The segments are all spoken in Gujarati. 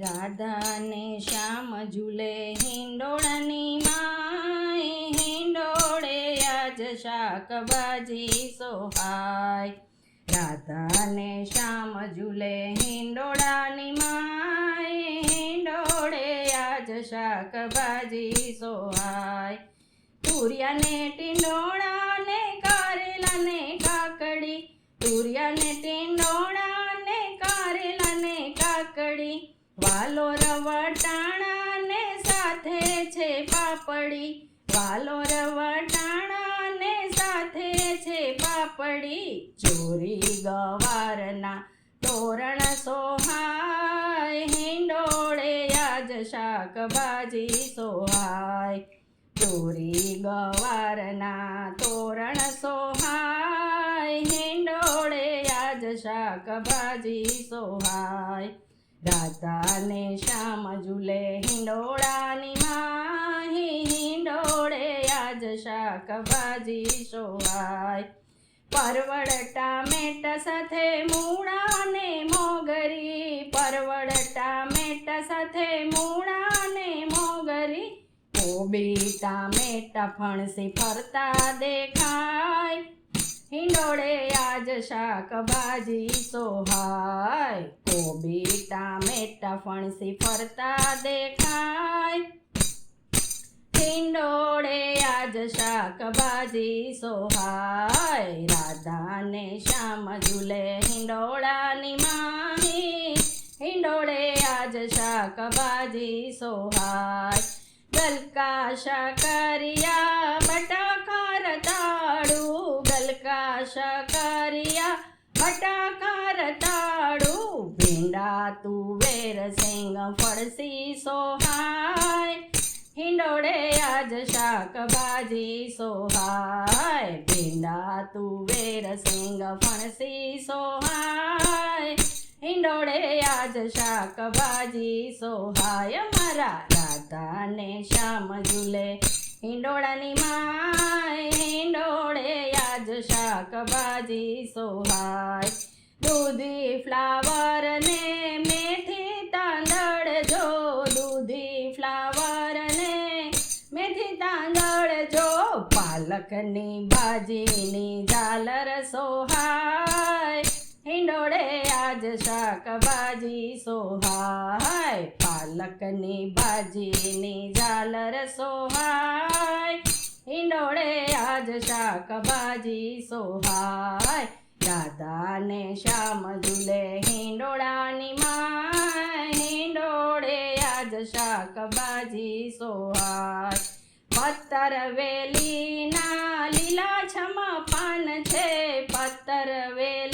રાધાને શ્યામ ઝૂલે, હિંડોળાની માય હિંડોળે આજ શાકભાજી સોહાય. રાધાને શ્યામ ઝૂલે, હિંડોળાની માય હિંડોળે આજ શાકભાજી સોહાય. તુરિયાને ટીંડોળાને, કારેલાને કાકડી, તુરિયાને ટીંડોળાને કાકડી રવટાણા ને સાથે છે પાપડી. વાલો રવટાણાને સાથે છે પાપડી. ચોરી ગવારના તોરણ સોહાય. હિંડોળે આજ શાકભાજી સોહાય. ચોરી ગવારના તોરણ સોહાય. હિંડોળે આજ શાકભાજી સોહાય. રાધાને શ્યામ ઝૂલે, હિંડોળાની માહી, હિંડોળે આજ શાકભાજી સોવાય. પરવડતા મેટ સાથે મૂળાને મોગરી, પરવડતા મેટ સાથે મૂળાને મોગરી. કોબી ટામેટા ફણસી ફરતા દેખાય. હિંડોળે આજ શાકભાજી સોહાય કોબી ટામેટા ફણસી ફરતા દેખાય. હિંડોળે આજ શાકભાજી સોહાય રાધાને શ્યામ ઝૂલે હિંડોળાની માહી. હિંડોળે આજ શાકભાજી સોહાય ગલકા શકરિયા બટાકા ગલકા શકરિયા બટાકા રતાળું ભીંડા તુવેર સિંગ ફળસી, સોહાય. હિંડોળે આજ શાકભાજી, સોહાય. ભીંડા તુવેર સિંગ ફણસી સોહાય. હિંડોળે આજ શાકભાજી, સોહાય. મારા રાધાને શ્યામ ઝૂલે હિંડોળાની માય, હિંડોળે આજ શાકભાજી સોહાય. દૂધી ફ્લાવર ને મેથી તાંદળ જો, દૂધી ફ્લાવર ને મેથી તાંદળ જો. પાલકની ભાજીની ઝાલર સોહાય. આજ શાકભાજી સોહાય, પાલકની ભાજીની ઝાલર સોહાય હિંડોળે આજ શાકભાજી સોહાય રાધાને શ્યામ ઝૂલે હિંડોળાની માય. હિંડોળે આજ શાકભાજી સોહાય. પત્તર વેલીના લીલા છમ પાન છે પત્તર વેલીના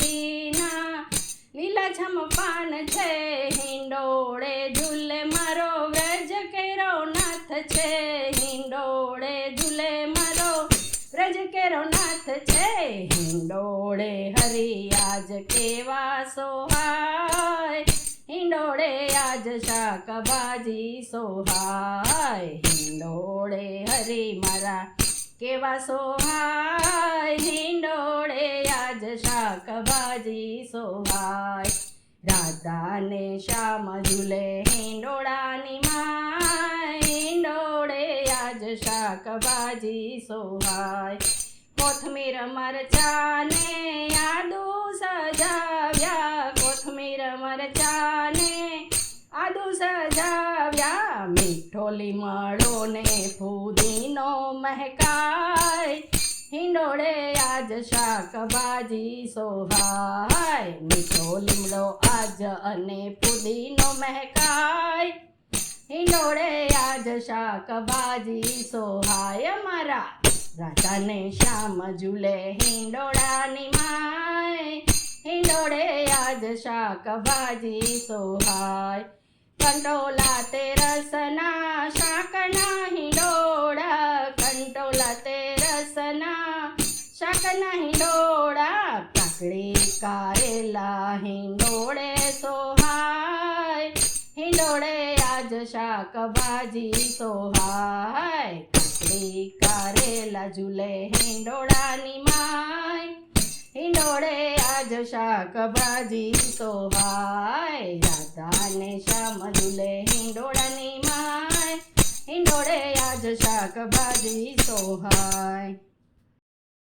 લીલા છમ પાન છે, હિંડોળે ઝૂલે મારો વ્રજ કેરો નાથ છે, હિંડોળે ઝૂલે મારો વ્રજ કેરો નાથ છે, હિંડોળે હરી આજ કેવા સોહાય, હિંડોળે આજ શાકભાજી સોહાય, હિંડોળે હરી મારા કેવા સોહાય હિંડોળે આજ શાકભાજી સોહાય રાધાને શ્યામ ઝૂલે હિંડોળાની માય હિંડોળે આજ શાકભાજી સોહાય કોથમીર મરચાને આદુ સજાવ્યા, કોથમીર મરચાને આદુ સજાવ્યા મીઠો લીમડો ને ફૂદીનો મહેકાય. હિંડોળે આજ શાકભાજી સોહાય મીઠો લીમડો આજ અને ફૂદીનો મહેકાય. હિંડોળે આજ શાકભાજી સોહાય મારા. રાધાને શ્યામ ઝૂલે હિંડોળાની માય. હિંડોળે આજ શાકભાજી સોહાય કંટોલા તે રસના શાકના હિંડોળા કંટોલા તે રસના શાકના હિંડોળા કાકડી કારેલા હિંડોળે સોહાય હિંડોળે આજ શાકભાજી સોહાય કાકડી કારેલા ઝૂલે હિંડોળાની માય હિંડોળે આજ શાકભાજી સોહાય રાધાને શ્યામ ઝૂલે હિંડોળાની માય. હિંડોળે આજ શાકભાજી સોહાય.